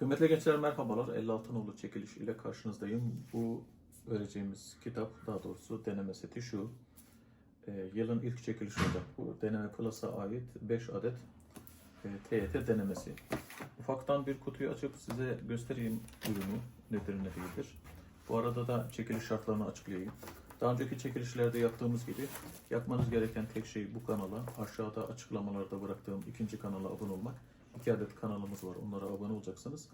Kıymetli gençler merhabalar. 56 nolu çekiliş ile karşınızdayım. Bu vereceğimiz kitap, daha doğrusu deneme seti şu. Ee, yılın ilk çekilişi olacak. Bu deneme Plus'a ait 5 adet e, TYT denemesi. Ufaktan bir kutuyu açıp size göstereyim ürünü nedir ne değildir. Bu arada da çekiliş şartlarını açıklayayım. Daha önceki çekilişlerde yaptığımız gibi yapmanız gereken tek şey bu kanala aşağıda açıklamalarda bıraktığım ikinci kanala abone olmak. İki adet kanalımız var. Onlara abone olacaksınız.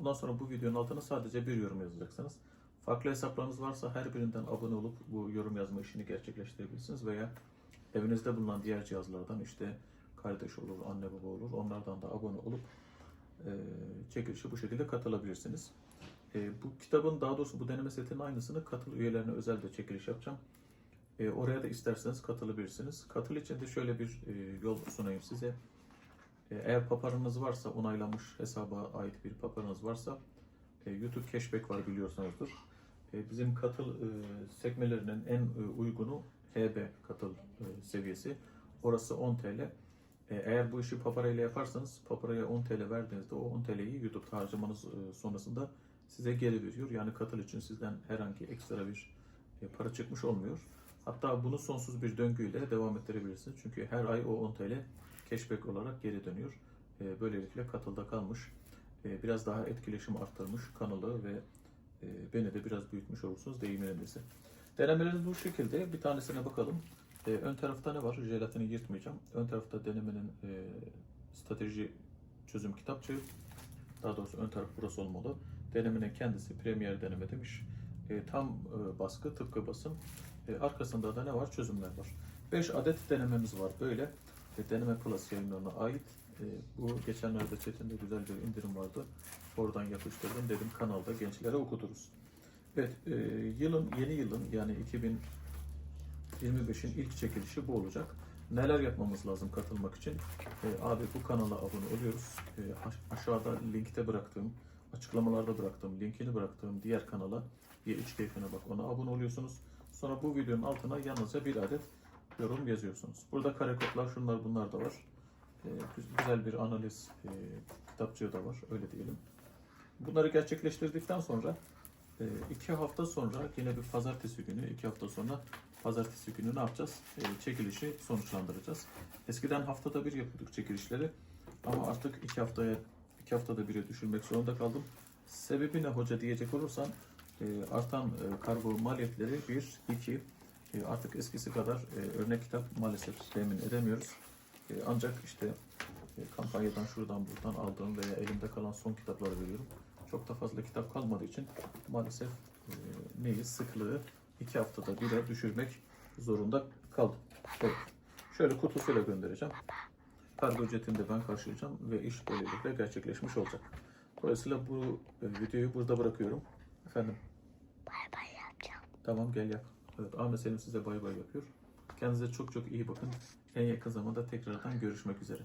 Ondan sonra bu videonun altına sadece bir yorum yazacaksınız. Farklı hesaplarınız varsa her birinden abone olup bu yorum yazma işini gerçekleştirebilirsiniz veya evinizde bulunan diğer cihazlardan işte kardeş olur, anne baba olur. Onlardan da abone olup e, çekilişe bu şekilde katılabilirsiniz. E, bu kitabın daha doğrusu bu deneme setinin aynısını katıl üyelerine özel de çekiliş yapacağım. E, oraya da isterseniz katılabilirsiniz. Katıl için de şöyle bir e, yol sunayım size. E, Eğer paparınız varsa, onaylanmış hesaba ait bir paparınız varsa e, YouTube cashback var biliyorsunuzdur. E, Bizim katıl sekmelerinin en uygunu HB katıl seviyesi. Orası 10 TL. Eğer bu işi paparayla yaparsanız paparaya 10 TL verdiğinizde o 10 TL'yi YouTube'da harcamanız sonrasında size geri veriyor. Yani katıl için sizden herhangi ekstra bir para çıkmış olmuyor. Hatta bunu sonsuz bir döngüyle devam ettirebilirsiniz. Çünkü her ay o 10 TL cashback olarak geri dönüyor. E, Böylelikle katılda kalmış, e, biraz daha etkileşim arttırmış kanalı ve e, beni de biraz büyütmüş olursunuz deyim yerindeyse. Denemeleriniz bu şekilde. Bir tanesine bakalım. E, Ön tarafta ne var? Jelatini yırtmayacağım. Ön tarafta denemenin strateji çözüm kitapçığı. Daha doğrusu ön taraf burası olmalı. Denemenin kendisi Premier deneme demiş. E, tam e, baskı, tıpkı basım. E, arkasında da ne var? Çözümler var. 5 adet denememiz var böyle. Deneme Plus yayınlarına ait. Bu geçenlerde Çetin'de güzel bir indirim vardı. Oradan yapıştırdım. Dedim kanalda gençlere okuturuz. Evet, yılın yeni yılın yani 2025'in ilk çekilişi bu olacak. Neler yapmamız lazım katılmak için? Abi bu kanala abone oluyoruz. Aş- aşağıda linkte bıraktığım, açıklamalarda bıraktığım, linkini bıraktığım diğer kanala bir iç keyfine bak ona abone oluyorsunuz. Sonra bu videonun altına yalnızca bir adet yorum yazıyorsunuz. Burada kare kodlar şunlar bunlar da var. E, güz- güzel bir analiz e, kitapçığı da var öyle diyelim. Bunları gerçekleştirdikten sonra e, iki hafta sonra yine bir pazartesi günü, iki hafta sonra pazartesi günü ne yapacağız? E, çekilişi sonuçlandıracağız. Eskiden haftada bir yapıyorduk çekilişleri ama artık iki haftaya, iki haftada bire düşürmek zorunda kaldım. Sebebi ne hoca diyecek olursan e, artan e, kargo maliyetleri bir, iki e, artık eskisi kadar e, örnek kitap maalesef temin edemiyoruz. E, ancak işte e, kampanyadan şuradan buradan aldığım veya elimde kalan son kitapları veriyorum. Çok da fazla kitap kalmadığı için maalesef e, neyi sıklığı iki haftada bire düşürmek zorunda kaldım. Evet. Şöyle kutusuyla göndereceğim. Kargo ücretini de ben karşılayacağım ve iş böylelikle gerçekleşmiş olacak. Dolayısıyla bu e, videoyu burada bırakıyorum. Efendim Bay bay yapacağım. tamam gel yap. Evet Ahmet Selim size bay bay yapıyor. Kendinize çok çok iyi bakın. En yakın zamanda tekrardan görüşmek üzere.